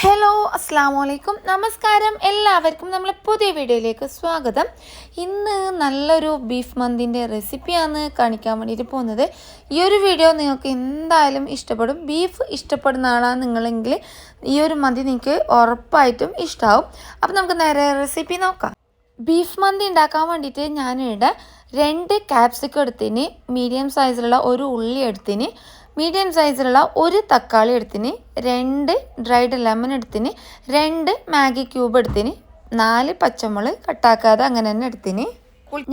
Hello അസ്സാം വലൈക്കും നമസ്കാരം. എല്ലാവർക്കും നമ്മളെ പുതിയ വീഡിയോയിലേക്ക് സ്വാഗതം. ഇന്ന് നല്ലൊരു ബീഫ് മന്തിന്റെ റെസിപ്പിയാണ് കാണിക്കാൻ വേണ്ടിയിട്ട് പോകുന്നത്. ഈ ഒരു വീഡിയോ നിങ്ങൾക്ക് എന്തായാലും ഇഷ്ടപ്പെടും. ബീഫ് ഇഷ്ടപ്പെടുന്ന ആളാണ് നിങ്ങളെങ്കിൽ ഈ ഒരു മന്തി നിങ്ങൾക്ക് ഉറപ്പായിട്ടും ഇഷ്ടമാവും അപ്പോൾ നമുക്ക് നേരെ റെസിപ്പി നോക്കാം. ബീഫ് മന്തി ഉണ്ടാക്കാൻ വേണ്ടിയിട്ട് ഞാനിവിടെ രണ്ട് ക്യാപ്സിക്കം എടുത്തിന് മീഡിയം സൈസിലുള്ള ഒരു ഉള്ളി എടുത്തിന് മീഡിയം സൈസിലുള്ള ഒരു തക്കാളി എടുത്തിന് രണ്ട് ഡ്രൈഡ് ലെമൺ എടുത്തിന് രണ്ട് മാഗി ക്യൂബ് എടുത്തിന് നാല് പച്ചമുളക് കട്ടാക്കാതെ അങ്ങനെ തന്നെ എടുത്തിന്.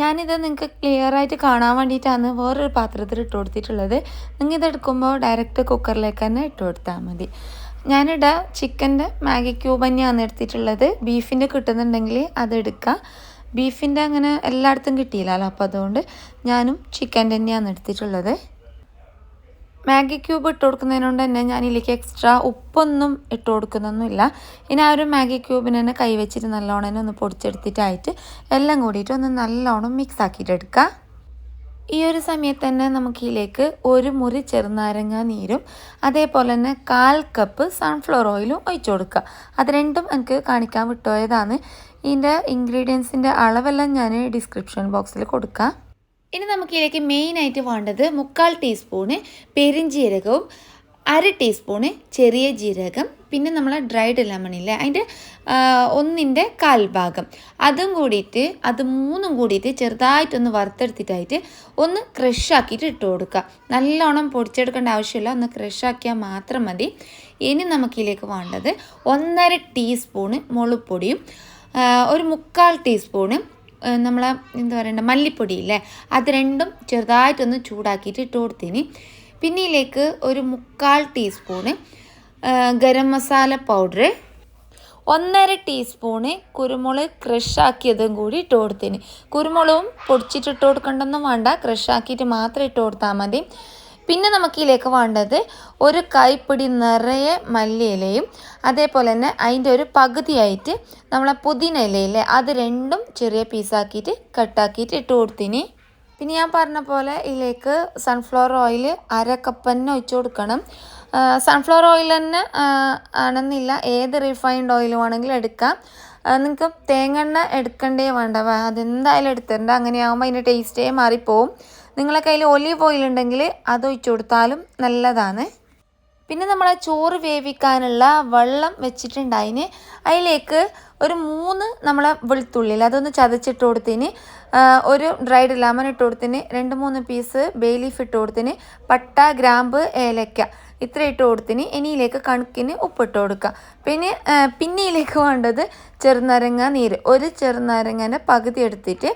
ഞാനിത് നിങ്ങൾക്ക് ക്ലിയർ ആയിട്ട് കാണാൻ വേണ്ടിയിട്ടാണ് വേറൊരു പാത്രത്തിൽ ഇട്ട് കൊടുത്തിട്ടുള്ളത്. നിങ്ങൾ ഇതെടുക്കുമ്പോൾ ഡയറക്റ്റ് കുക്കറിലേക്ക് തന്നെ ഇട്ട് കൊടുത്താൽ മതി. ഞാനിവിടെ ചിക്കന്റെ മാഗി ക്യൂബ് തന്നെയാണ് എടുത്തിട്ടുള്ളത്. ബീഫിന്റെ കിട്ടുന്നുണ്ടെങ്കിൽ അതെടുക്കാം ബീഫിന്റെ അങ്ങനെ എല്ലായിടത്തും കിട്ടിയില്ലല്ലോ. അപ്പോൾ അതുകൊണ്ട് ഞാനും ചിക്കൻ തന്നെയാണ് എടുത്തിട്ടുള്ളത്. മാഗി ക്യൂബ് ഇട്ട് കൊടുക്കുന്നതിനോണ്ട് തന്നെ ഞാൻ ഇതിലേക്ക് എക്സ്ട്രാ ഉപ്പൊന്നും ഇട്ട് കൊടുക്കുന്നൊന്നുമില്ല. ഇനി ആ ഒരു മാഗി ക്യൂബിന് തന്നെ കൈവച്ചിട്ട് നല്ലോണം തന്നെ ഒന്ന് പൊടിച്ചെടുത്തിട്ടായിട്ട് എല്ലാം കൂടിയിട്ട് ഒന്ന് നല്ലോണം മിക്സ് ആക്കിയിട്ട് എടുക്കുക ഈ ഒരു സമയത്ത് തന്നെ നമുക്ക് ഇതിലേക്ക് ഒരു മുറി ചെറുനാരങ്ങ നീരും അതേപോലെ തന്നെ കാൽ കപ്പ് സൺഫ്ലവർ ഓയിലും ഒഴിച്ചു കൊടുക്കുക അത് രണ്ടും എനിക്ക് കാണിക്കാൻ വിട്ടുപോയതാണ്. ഇതിന്റെ ഇൻഗ്രീഡിയൻസിന്റെ അളവെല്ലാം ഞാൻ ഡിസ്ക്രിപ്ഷൻ ബോക്സിൽ കൊടുക്കാം. ഇനി നമുക്കിതിലേക്ക് മെയിനായിട്ട് വേണ്ടത് മുക്കാൽ ടീസ്പൂണ് പെരിഞ്ജീരകവും അര ടീസ്പൂണ് ചെറിയ ജീരകം പിന്നെ നമ്മൾ ഡ്രൈഡ് ലെമൺ ഇല്ലേ? അതിന്റെ ഒന്നിന്റെ കാൽഭാഗം. അതും കൂടിയിട്ട് അത് മൂന്നും കൂടിയിട്ട് ചെറുതായിട്ടൊന്ന് വറുത്തെടുത്തിട്ടായിട്ട് ഒന്ന് ക്രഷാക്കിയിട്ട് ഇട്ട് കൊടുക്കുക. നല്ലോണം പൊടിച്ചെടുക്കേണ്ട ആവശ്യമില്ല. ഒന്ന് ക്രഷാക്കിയാൽ മാത്രം മതി. ഇനി നമുക്കിതിലേക്ക് വേണ്ടത് ഒന്നര ടീസ്പൂണ് മുളകുപൊടിയും ഒരു മുക്കാൽ ടീസ്പൂണ് നമ്മളെ എന്താ പറയണ്ട മല്ലിപ്പൊടി ഇല്ലേ? അത് രണ്ടും ചെറുതായിട്ടൊന്ന് ചൂടാക്കിയിട്ട് ഇട്ട് കൊടുത്തിന്. പിന്നെ ഇതിലേക്ക് ഒരു മുക്കാൽ ടീസ്പൂണ് ഗരം മസാല പൗഡർ ഒന്നര ടീസ്പൂണ് കുരുമുളക് ക്രഷാക്കിയതും കൂടി ഇട്ട് കൊടുത്തിന്. കുരുമുളകും പൊടിച്ചിട്ട് ഇട്ട് കൊടുക്കണ്ടൊന്നും വേണ്ട ക്രഷാക്കിയിട്ട് മാത്രം ഇട്ട് കൊടുത്താൽ മതി. പിന്നെ നമുക്ക് ഇതിലേക്ക് വേണ്ടത് ഒരു കൈപ്പിടി നിറയെ മല്ലിയിലയും അതേപോലെ തന്നെ അതിന്റെ ഒരു പകുതിയായിട്ട് നമ്മളെ പുതിന ഇലയില്ലേ അത് രണ്ടും ചെറിയ പീസാക്കിയിട്ട് കട്ടാക്കിയിട്ട് ഇട്ട് കൊടുത്തിന്. പിന്നെ ഞാൻ പറഞ്ഞ പോലെ ഇതിലേക്ക് സൺഫ്ലവർ ഓയിൽ അര കപ്പ് തന്നെ ഒഴിച്ചു കൊടുക്കണം. സൺഫ്ലവർ ഓയിൽ തന്നെ ആണെന്നില്ല ഏത് റിഫൈൻഡ് ഓയിൽ വേണമെങ്കിലും എടുക്കാം. നിങ്ങൾക്ക് തേങ്ങ എണ്ണ എടുക്കണ്ടേ വേണ്ട അതെന്തായാലും എടുത്തിട്ടുണ്ട് അങ്ങനെയാകുമ്പോൾ അതിന്റെ ടേസ്റ്റേ മാറിപ്പോവും. നിങ്ങളെ കയ്യിൽ ഒലീവ് ഓയിൽ ഉണ്ടെങ്കിൽ അത് ഒഴിച്ചു കൊടുത്താലും നല്ലതാണ്. പിന്നെ നമ്മൾ ചോറ് വേവിക്കാനുള്ള വെള്ളം വെച്ചിട്ടുണ്ടായിന്. അതിലേക്ക് ഒരു മൂന്ന് നമ്മളെ വെളുത്തുള്ളിൽ അതൊന്ന് ചതച്ചിട്ട് കൊടുത്തിന് ഒരു ഡ്രൈഡ് ലെമൺ ഇട്ട് കൊടുത്തിന് രണ്ട് മൂന്ന് പീസ് ബേ ലീഫ് ഇട്ട് കൊടുത്തിന് പട്ട ഗ്രാമ്പ് ഏലക്ക ഇത്ര ഇട്ട് കൊടുത്തിന് ഇനിയിലേക്ക് കണക്കിന് ഉപ്പിട്ട് കൊടുക്കുക. പിന്നെ പിന്നെ ഇതിലേക്ക് വേണ്ടത് ചെറുനാരങ്ങ നീര്. ഒരു ചെറുനാരങ്ങേന്റെ പകുതി എടുത്തിട്ട്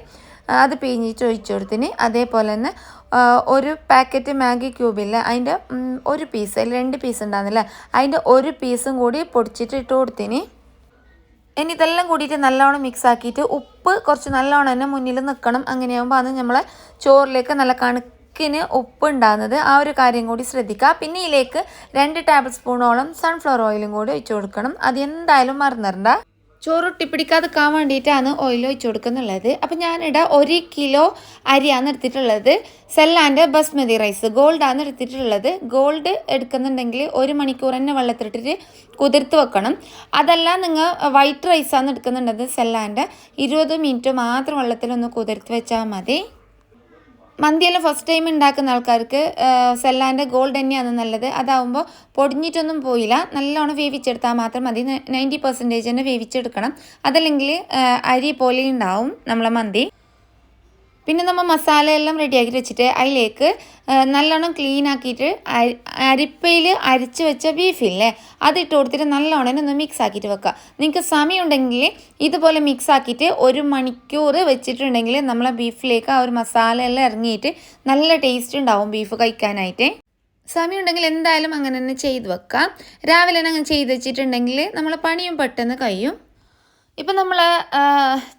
അത് പിഴിഞ്ഞിട്ട് ഒഴിച്ചു കൊടുത്തിന്. അതേപോലെ തന്നെ ഒരു പാക്കറ്റ് മാഗി ക്യൂബില്ല അതിന്റെ ഒരു പീസ് അതിൽ രണ്ട് പീസ് ഉണ്ടാകുന്നില്ല അതിന്റെ ഒരു പീസും കൂടി പൊടിച്ചിട്ട് ഇട്ട് കൊടുത്തിന്. ഇനി ഇതെല്ലാം കൂടിയിട്ട് നല്ലോണം മിക്സ് ആക്കിയിട്ട് ഉപ്പ് കുറച്ച് നല്ലോണം തന്നെ മുന്നിൽ നിൽക്കണം. അങ്ങനെയാകുമ്പോൾ അത് നമ്മളെ ചോറിലേക്ക് നല്ല കണക്കിന് ഉപ്പ് ഉണ്ടാകുന്നത് ആ ഒരു കാര്യം കൂടി ശ്രദ്ധിക്കുക. പിന്നെ ഇതിലേക്ക് രണ്ട് ടേബിൾ സ്പൂണോളം സൺഫ്ലവർ ഓയിലും കൂടി ഒഴിച്ചു കൊടുക്കണം. അത് എന്തായാലും മറന്നിടണ്ട. ചോറ് കാൻ വേണ്ടിയിട്ടാണ് ഓയിൽ ഒഴിച്ചു കൊടുക്കുന്നുള്ളത്. അപ്പം ഞാനിവിടെ ഒരു കിലോ അരിയാണ് എടുത്തിട്ടുള്ളത്. സെല്ലാന്റെ ബസ്മതി റൈസ് ഗോൾഡാണ് എടുത്തിട്ടുള്ളത്. ഗോൾഡ് എടുക്കുന്നുണ്ടെങ്കിൽ ഒരു മണിക്കൂർ തന്നെ വെള്ളത്തിലിട്ടിട്ട് കുതിർത്ത് വെക്കണം. അതല്ല നിങ്ങൾ വൈറ്റ് റൈസാണ് എടുക്കുന്നുണ്ടത് സെല്ലാന്റെ ഇരുപത് മിനിറ്റ് മാത്രം വെള്ളത്തിലൊന്ന് കുതിർത്ത് വെച്ചാൽ മതി. മന്തിയെല്ലാം ഫസ്റ്റ് ടൈം ഉണ്ടാക്കുന്ന ആൾക്കാർക്ക് സെല്ലാന്റെ ഗോൾഡ് തന്നെയാണ് നല്ലത്. അതാവുമ്പോൾ പൊടിഞ്ഞിട്ടൊന്നും പോയില്ല. നല്ലോണം വേവിച്ചെടുത്താൽ മാത്രം മതി. നയന്റി പെർസെന്റേജ് തന്നെ വേവിച്ചെടുക്കണം. അതല്ലെങ്കിൽ അരി പോലെ ഉണ്ടാവും നമ്മളെ മന്തി. പിന്നെ നമ്മൾ മസാലയെല്ലാം റെഡിയാക്കി വെച്ചിട്ട് അതിലേക്ക് നല്ലോണം ക്ലീൻ ആക്കിയിട്ട് അരിപ്പയിൽ അരിച്ച് വെച്ച ബീഫില്ലേ അതിട്ട് കൊടുത്തിട്ട് നല്ലോണം ഒന്ന് മിക്സ് ആക്കിയിട്ട് വെക്കുക നിങ്ങൾക്ക് സമയമുണ്ടെങ്കിൽ ഇതുപോലെ മിക്സ് ആക്കിയിട്ട് ഒരു മണിക്കൂർ വെച്ചിട്ടുണ്ടെങ്കിൽ നമ്മളെ ബീഫിലേക്ക് ആ ഒരു മസാലയെല്ലാം ഇറങ്ങിയിട്ട് നല്ല ടേസ്റ്റ് ഉണ്ടാവും ബീഫ് കഴിക്കാനായിട്ട്. സമയമുണ്ടെങ്കിൽ എന്തായാലും അങ്ങനെ തന്നെ ചെയ്ത് വെക്കാം. രാവിലെ തന്നെ അങ്ങനെ ചെയ്ത് വെച്ചിട്ടുണ്ടെങ്കിൽ നമ്മളെ പണിയും പെട്ടെന്ന് കഴിയും. ഇപ്പം നമ്മൾ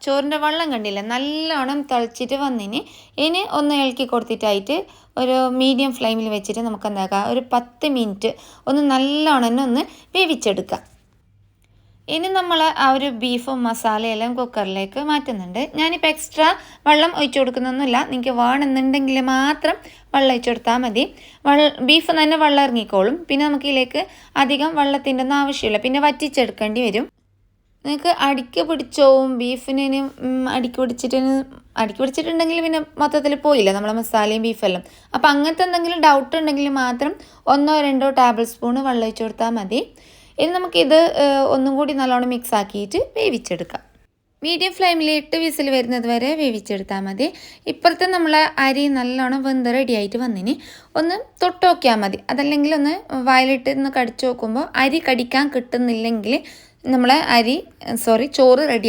ചോറിന്റെ വെള്ളം കണ്ടില്ല? നല്ലോണം തിളച്ചിട്ട് വന്നിന്. ഇനി ഒന്ന് ഇളക്കി കൊടുത്തിട്ടായിട്ട് ഒരു മീഡിയം ഫ്ലെയിമിൽ വെച്ചിട്ട് നമുക്ക് എന്താക്കാം ഒരു പത്ത് മിനിറ്റ് ഒന്ന് നല്ലോണം തന്നെ ഒന്ന് വേവിച്ചെടുക്കാം. ഇനി നമ്മൾ ആ ഒരു ബീഫും മസാലയെല്ലാം കുക്കറിലേക്ക് മാറ്റുന്നുണ്ട്. ഞാനിപ്പോൾ എക്സ്ട്രാ വെള്ളം ഒഴിച്ചു കൊടുക്കുന്നൊന്നുമില്ല. നിങ്ങൾക്ക് വേണമെന്നുണ്ടെങ്കിൽ മാത്രം വെള്ളം ഒഴിച്ചു കൊടുത്താൽ മതി. വെള്ള ബീഫ് തന്നെ വെള്ളം ഇറങ്ങിക്കോളും. പിന്നെ നമുക്ക് ഇതിലേക്ക് അധികം വെള്ളത്തിന്റെ ഒന്നും ആവശ്യമില്ല. പിന്നെ വറ്റിച്ചെടുക്കേണ്ടി വരും. നിങ്ങൾക്ക് അടിക്ക് പിടിച്ചോവും ബീഫിന് അടിക്ക് പിടിച്ചിട്ട് അടിക്ക് പിടിച്ചിട്ടുണ്ടെങ്കിൽ പിന്നെ മൊത്തത്തിൽ പോയില്ല നമ്മളെ മസാലയും ബീഫെല്ലാം. അപ്പോൾ അങ്ങനത്തെ എന്തെങ്കിലും ഡൗട്ട് ഉണ്ടെങ്കിൽ മാത്രം ഒന്നോ രണ്ടോ ടേബിൾ സ്പൂൺ വെള്ളം ഒഴിച്ചു കൊടുത്താൽ മതി. ഇനി നമുക്കിത് ഒന്നും കൂടി നല്ലോണം മിക്സ് ആക്കിയിട്ട് വേവിച്ചെടുക്കാം. മീഡിയം ഫ്ലെയിമിൽ എട്ട് വിസിൽ വരുന്നത് വരെ വേവിച്ചെടുത്താൽ മതി. ഇപ്പുറത്തെ നമ്മളെ അരി നല്ലോണം വെന്ത് റെഡി ആയിട്ട് വന്നിനി. ഒന്ന് തൊട്ട് നോക്കിയാൽ മതി. അതല്ലെങ്കിൽ ഒന്ന് വയലിട്ട് ഒന്ന് കടിച്ചു നോക്കുമ്പോൾ അരി കടിക്കാൻ കിട്ടുന്നില്ലെങ്കിൽ നമ്മളെ അരി സോറി ചോറ് റെഡി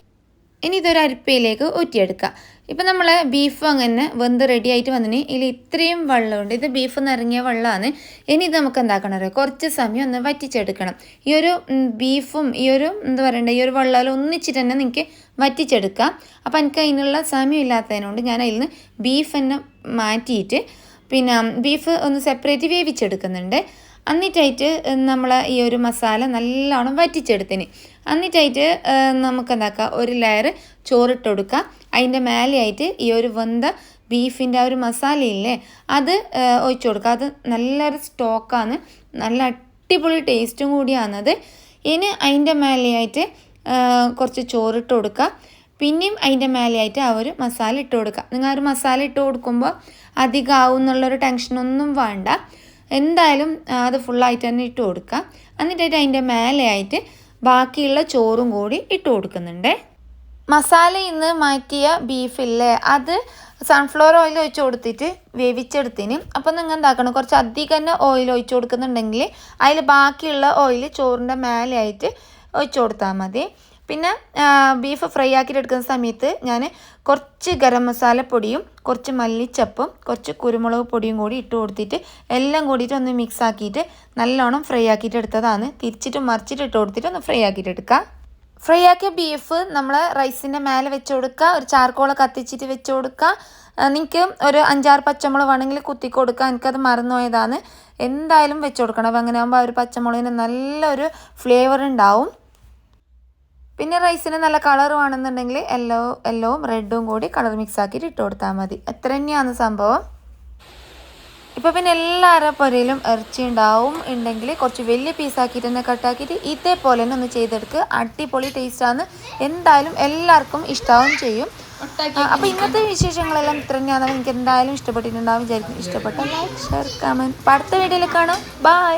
ഇനി ഇതൊരു അരിപ്പയിലേക്ക് ഊറ്റിയെടുക്കുക. ഇപ്പം നമ്മൾ ബീഫ് അങ്ങനെ വെന്ത് റെഡി ആയിട്ട് വന്നിന് ഇതിൽ ഇത്രയും വെള്ളമുണ്ട്. ഇത് ബീഫ് നിറങ്ങിയ വെള്ളമാണ്. ഇനി ഇത് നമുക്ക് എന്താക്കണം അറിയാം? കുറച്ച് സമയം ഒന്ന് വറ്റിച്ചെടുക്കണം. ഈ ഒരു ബീഫും ഈ ഒരു എന്താ പറയണ്ടേ ഈ ഒരു വെള്ളം ഒന്നിച്ചിട്ട് തന്നെ നിങ്ങൾക്ക് വറ്റിച്ചെടുക്കാം. അപ്പം എനിക്ക് അതിനുള്ള സമയം ഇല്ലാത്തതിനോണ്ട് ഞാൻ അതിൽ നിന്ന് ബീഫ് തന്നെ മാറ്റിയിട്ട് പിന്നെ ബീഫ് ഒന്ന് സെപ്പറേറ്റ് വേവിച്ചെടുക്കുന്നുണ്ട്. എന്നിട്ടായിട്ട് നമ്മൾ ഈ ഒരു മസാല നല്ലോണം വറ്റിച്ചെടുത്തിന് എന്നിട്ടായിട്ട് നമുക്ക് എന്താക്കാം ഒരു ലെയർ ചോറിട്ട് കൊടുക്കുക അതിന്റെ മേലെയായിട്ട് ഈ ഒരു വെന്ത ബീഫിന്റെ ആ ഒരു മസാലയില്ലേ അത് ഒഴിച്ചു കൊടുക്കുക അത് നല്ലൊരു സ്റ്റോക്കാണ് നല്ല അടിപൊളി ടേസ്റ്റും കൂടിയാണത് ഇനി അതിന്റെ മേലെയായിട്ട് കുറച്ച് ചോറിട്ട് കൊടുക്കുക പിന്നെയും അതിന്റെ മേലെയായിട്ട് ആ ഒരു മസാല ഇട്ട് കൊടുക്കുക നിങ്ങൾ ആ ഒരു മസാല ഇട്ട് കൊടുക്കുമ്പോൾ അധികം ആവും എന്നുള്ളൊരു ടെൻഷനൊന്നും വേണ്ട. എന്തായാലും അത് ഫുള്ളായിട്ട് തന്നെ ഇട്ട് കൊടുക്കുക എന്നിട്ടായിട്ട് അതിന്റെ മേലെയായിട്ട് ബാക്കിയുള്ള ചോറും കൂടി ഇട്ട് കൊടുക്കുന്നുണ്ട്. മസാലയിൽ നിന്ന് മാറ്റിയ ബീഫില്ലേ അത് സൺഫ്ലവർ ഓയിൽ ഒഴിച്ച് കൊടുത്തിട്ട് വേവിച്ചെടുത്തിന് അപ്പോൾ നിങ്ങൾ എന്താക്കണം കുറച്ച് അധികം തന്നെ ഓയിൽ ഒഴിച്ച് കൊടുക്കുന്നുണ്ടെങ്കിൽ അതിൽ ബാക്കിയുള്ള ഓയിൽ ചോറിന്റെ മേലെയായിട്ട് ഒഴിച്ച് കൊടുത്താൽ മതി. പിന്നെ ബീഫ് ഫ്രൈ ആക്കിയിട്ട് എടുക്കുന്ന സമയത്ത് ഞാൻ കുറച്ച് ഗരം മസാല പൊടിയും കുറച്ച് മല്ലിച്ചപ്പും കുറച്ച് കുരുമുളക് പൊടിയും കൂടി ഇട്ട് കൊടുത്തിട്ട് എല്ലാം കൂടിയിട്ട് ഒന്ന് മിക്സ് ആക്കിയിട്ട് നല്ലോണം ഫ്രൈ ആക്കിയിട്ട് എടുത്തതാണ് തിരിച്ചിട്ട് മറിച്ചിട്ട് ഇട്ട് കൊടുത്തിട്ട് ഒന്ന് ഫ്രൈ ആക്കിയിട്ട് എടുക്കുക ഫ്രൈ ആക്കിയ ബീഫ് നമ്മൾ റൈസിന്റെ മേലെ വെച്ച് കൊടുക്കുക ഒരു ചാർക്കോള കത്തിച്ചിട്ട് വെച്ച് കൊടുക്കുക നിങ്ങൾക്ക് ഒരു അഞ്ചാറ് പച്ചമുളക് വേണമെങ്കിൽ കുത്തി കൊടുക്കുക എനിക്കത് മറന്നുപോയതാണ്. എന്തായാലും വെച്ച് കൊടുക്കണം. അപ്പം അങ്ങനെ ആകുമ്പോൾ ആ ഒരു പച്ചമുളകിന് നല്ലൊരു ഫ്ലേവർ ഉണ്ടാവും. പിന്നെ റൈസിന് നല്ല കളർ വേണമെന്നുണ്ടെങ്കിൽ യെല്ലോ യെല്ലോവും റെഡും കൂടി കളർ മിക്സ് ആക്കിയിട്ട് ഇട്ട് കൊടുത്താൽ മതി. എത്ര തന്നെയാണ് സംഭവം. ഇപ്പോൾ പിന്നെ എല്ലാവരുടെ പുരയിലും ഇറച്ചി ഉണ്ടാവും ഉണ്ടെങ്കിൽ കുറച്ച് വലിയ പീസാക്കിയിട്ട് തന്നെ കട്ടാക്കിയിട്ട് ഇതേപോലെ തന്നെ ഒന്ന് ചെയ്തെടുക്കുക അടിപൊളി ടേസ്റ്റാണ് എന്തായാലും എല്ലാവർക്കും ഇഷ്ടാവും ചെയ്യും. അപ്പോൾ ഇന്നത്തെ വിശേഷങ്ങളെല്ലാം ഇത്ര തന്നെയാണ്. എനിക്ക് എന്തായാലും ഇഷ്ടപ്പെട്ടിട്ടുണ്ടാവും വിചാരിക്കും ഇഷ്ടപ്പെട്ട ലൈക്ക് ഷെയർ കമന്റ് അടുത്ത വീഡിയോയിൽ കാണാം. ബൈ